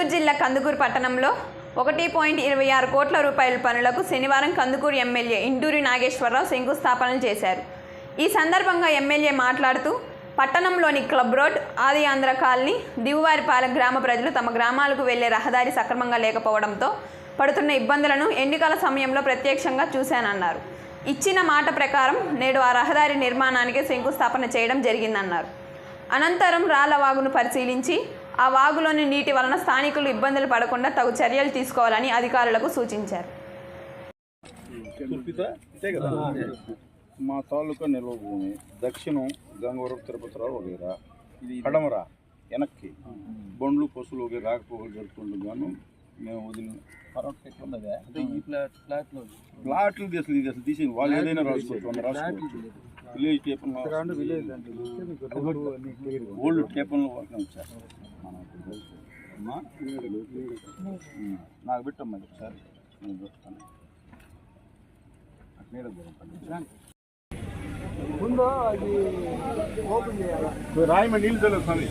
నెల్లూరు జిల్లా కందుకూరు పట్టణంలో ఒకటి పాయింట్ ఇరవై ఆరు కోట్ల రూపాయల పనులకు శనివారం కందుకూరు ఎమ్మెల్యే ఇంటూరి నాగేశ్వరరావు శంకుస్థాపనలు చేశారు. ఈ సందర్భంగా ఎమ్మెల్యే మాట్లాడుతూ పట్టణంలోని క్లబ్ రోడ్ ఆది ఆంధ్ర కాలనీ దిగువారిపాలెం గ్రామ ప్రజలు తమ గ్రామాలకు వెళ్ళే రహదారి సక్రమంగా లేకపోవడంతో పడుతున్న ఇబ్బందులను ఎన్నికల సమయంలో ప్రత్యక్షంగా చూశానన్నారు. ఇచ్చిన మాట ప్రకారం నేడు ఆ రహదారి నిర్మాణానికి శంకుస్థాపన చేయడం జరిగిందన్నారు. అనంతరం రాళ్ళ వాగును పరిశీలించి ఆ వాగులోని నీటి వలన స్థానికులు ఇబ్బందులు పడకుండా తగు చర్యలు తీసుకోవాలని అధికారులకు సూచించారు. మా తాలూకా నిల్వ భూమి దక్షిణం గంగవరం తిరుపతిరావు వగేరా కడమర వెనక్కి. బండ్లు పశువులు వగేరా రాకపోకలు జరుపుకుంటూ గాను మేము వదిలిన ప్లాట్లు అసలు ఇది. అసలు తీసి వాళ్ళు ఏదైనా రాసుకోవచ్చు రాసుకోవచ్చు. విలేజ్ టేపన్ ఓల్డ్ టేపన్లో వర్క్ వచ్చారు అమ్మా నాకు పెట్టమ్మా ఒకసారి. నేను చూస్తాను. అట్లే దూరం ముందు అది ఓపెన్ చేయాలా? రాయమ నీళ్ళు స్వామి.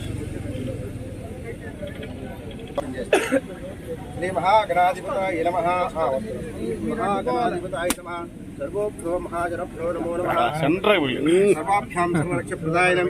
శ్రీ మహాగణాధిపతాయ నమ. మహాగణాధిపతాయ నమ. సర్వోభ్యో మహాజనభ్యో నమో నమ. సర్వాభ్యాం సంరక్ష ప్రదాయనం.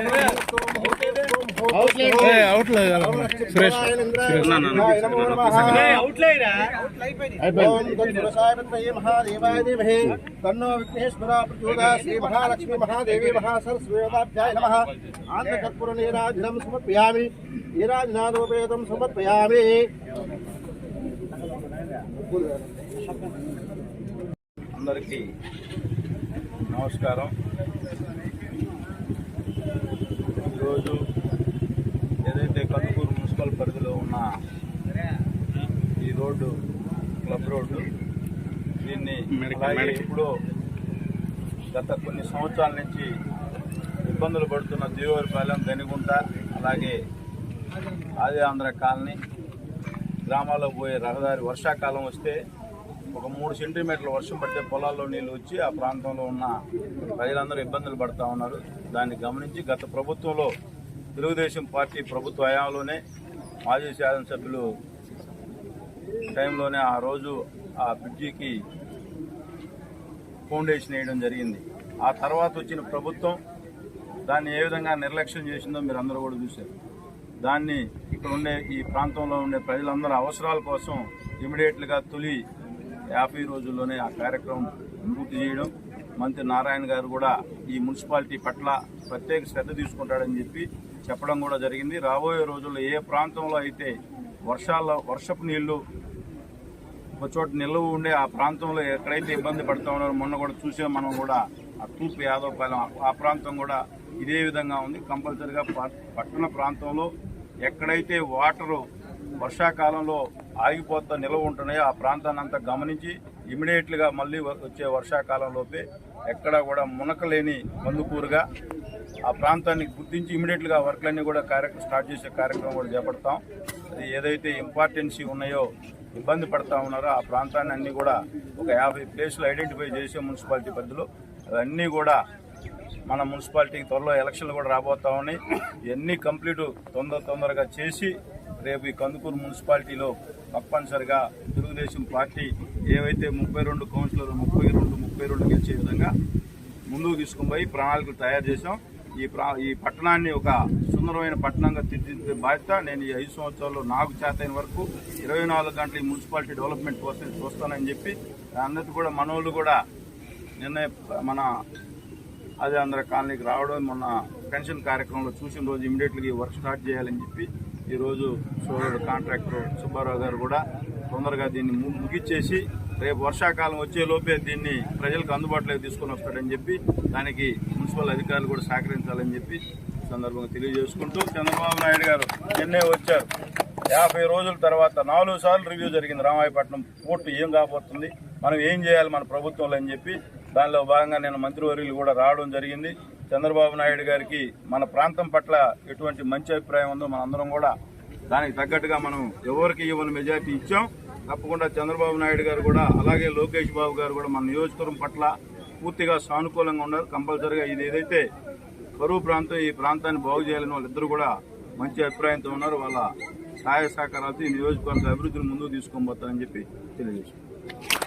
బ్రహ్మాండ విశ్వం ప్రదాయనే తన్నో విఘ్నేశ్వర ప్రచోదా శ్రీ మహాలక్ష్మి మహాదేవి మహాసరస్వేదాభ్యాయ నమ ఆంధ్రకర్పూర నీరాజనం సమర్పయామి నీరాజనాదోపేతం సమర్పయామి అందరికీ నమస్కారం ఈరోజు ఏదైతే కందుకూరు మున్సిపల్ పరిధిలో ఉన్న ఈ రోడ్డు క్లబ్ రోడ్డు దీన్ని అలాగే ఇప్పుడు గత కొన్ని సంవత్సరాల నుంచి ఇబ్బందులు పడుతున్న దేవరిపాలెం గనిగుంట అలాగే ఆది ఆంధ్ర కాలనీ గ్రామాల్లో పోయే రహదారి వర్షాకాలం వస్తే ఒక మూడు సెంటీమీటర్ల వర్షం పడితే పొలాల్లో నీళ్ళు వచ్చి ఆ ప్రాంతంలో ఉన్న ప్రజలందరూ ఇబ్బందులు పడుతూ ఉన్నారు. దాన్ని గమనించి గత ప్రభుత్వంలో తెలుగుదేశం పార్టీ ప్రభుత్వ హయాంలోనే మాజీ శాసనసభ్యులు టైంలోనే ఆ రోజు ఆ బ్రిడ్జికి ఫౌండేషన్ వేయడం జరిగింది. ఆ తర్వాత వచ్చిన ప్రభుత్వం దాన్ని ఏ విధంగా నిర్లక్ష్యం చేసిందో మీరు అందరూ కూడా చూశారు. దాన్ని ఇక్కడ ఉండే ఈ ప్రాంతంలో ఉండే ప్రజలందరూ అవసరాల కోసం ఇమీడియట్గా తొలి యాభై రోజుల్లోనే ఆ కార్యక్రమం పూర్తి చేయడం. మంత్రి నారాయణ గారు కూడా ఈ మున్సిపాలిటీ పట్ల ప్రత్యేక శ్రద్ధ తీసుకుంటాడని చెప్పి చెప్పడం కూడా జరిగింది. రాబోయే రోజుల్లో ఏ ప్రాంతంలో అయితే వర్షాల వర్షపు నీళ్ళు ఒక చోట నిల్వ ఉండే ఆ ప్రాంతంలో ఎక్కడైతే ఇబ్బంది పడుతూ ఉన్నారో మొన్న కూడా చూసాం మనం కూడా ఆ తూర్పు యాదవపాలెం ఆ- ప్రాంతం కూడా ఇదే విధంగా ఉంది. కంపల్సరిగా పట్టణ ప్రాంతంలో ఎక్కడైతే వాటరు వర్షాకాలంలో ఆగిపోతా నిల్వ ఉంటున్నాయో ఆ ప్రాంతాన్ని అంతా గమనించి ఇమీడియట్లుగా మళ్ళీ వచ్చే వర్షాకాలంలోపే ఎక్కడా కూడా మునకలేని కందుకూరుగా ఆ ప్రాంతాన్ని గుర్తించి ఇమీడియట్గా వర్క్లన్నీ కూడా కార్యక్రమం స్టార్ట్ చేసే కార్యక్రమం కూడా చేపడతాం. అది ఏదైతే ఇంపార్టెన్సీ ఉన్నాయో ఇబ్బంది పడతా ఉన్నారో ఆ ప్రాంతాన్ని అన్నీ కూడా ఒక యాభై ప్లేసులు ఐడెంటిఫై చేసే మున్సిపాలిటీ పరిధిలో అవన్నీ కూడా మన మున్సిపాలిటీకి త్వరలో ఎలక్షన్లు కూడా రాబోతా ఉన్నాయి. ఇవన్నీ కంప్లీట్ తొందర తొందరగా చేసి రేపు ఈ కందుకూరు మున్సిపాలిటీలో తప్పనిసరిగా తెలుగుదేశం పార్టీ ఏవైతే ముప్పై రెండు కౌన్సిలర్ ముప్పై రెండు ముప్పై రెండు గెలిచే విధంగా ముందుకు తీసుకుని పోయి ప్రణాళికలు తయారు చేశాం. ఈ ప్రా ఈ పట్టణాన్ని ఒక సుందరమైన పట్టణంగా తీర్చిదిద్దే బాధ్యత నేను ఈ ఐదు సంవత్సరాల్లో నాకు చేతైన వరకు ఇరవై నాలుగు గంటల ఈ మున్సిపాలిటీ డెవలప్మెంట్ కోసం చూస్తానని చెప్పి అందరికీ కూడా మనోళ్ళు కూడా నిన్న మన అదే అందరి కాలనీకి రావడం మొన్న పెన్షన్ కార్యక్రమంలో చూసిన రోజు ఇమీడియట్గా ఈ వర్క్ స్టార్ట్ చేయాలని చెప్పి ఈరోజు సోదరుడు కాంట్రాక్టర్ సుబ్బారావు గారు కూడా తొందరగా దీన్ని ము- ముగిచ్చేసి రేపు వర్షాకాలం వచ్చే లోపే దీన్ని ప్రజలకు అందుబాటులోకి తీసుకొని వస్తాడని చెప్పి దానికి మున్సిపల్ అధికారులు కూడా సహకరించాలని చెప్పి సందర్భంగా తెలియజేసుకుంటూ చంద్రబాబు నాయుడు గారు నిన్నే వచ్చారు. యాభై రోజుల తర్వాత నాలుగు సార్లు రివ్యూ జరిగింది రామాయపట్నం. పోర్టు ఏం కాబోతుంది? మనం ఏం చేయాలి మన ప్రభుత్వంలో అని చెప్పి దానిలో భాగంగా నేను మంత్రివర్యులు కూడా రావడం జరిగింది. చంద్రబాబు నాయుడు గారికి మన ప్రాంతం పట్ల ఎటువంటి మంచి అభిప్రాయం ఉందో మనందరం కూడా దానికి తగ్గట్టుగా మనం ఎవరికి ఇవ్వని మెజార్టీ ఇచ్చాం. తప్పకుండా చంద్రబాబు నాయుడు గారు కూడా అలాగే లోకేష్ బాబు గారు కూడా మన నియోజకవర్గం పట్ల పూర్తిగా సానుకూలంగా ఉన్నారు. కంపల్సరిగా ఇది ఏదైతే కరువు ప్రాంతం ఈ ప్రాంతాన్ని బాగు చేయాలని వాళ్ళిద్దరూ కూడా మంచి అభిప్రాయంతో ఉన్నారు. వాళ్ళ సహాయ సహకారాలతో ఈ నియోజకవర్గ అభివృద్ధిని ముందుకు తీసుకొని పోతారని చెప్పి తెలియజేశారు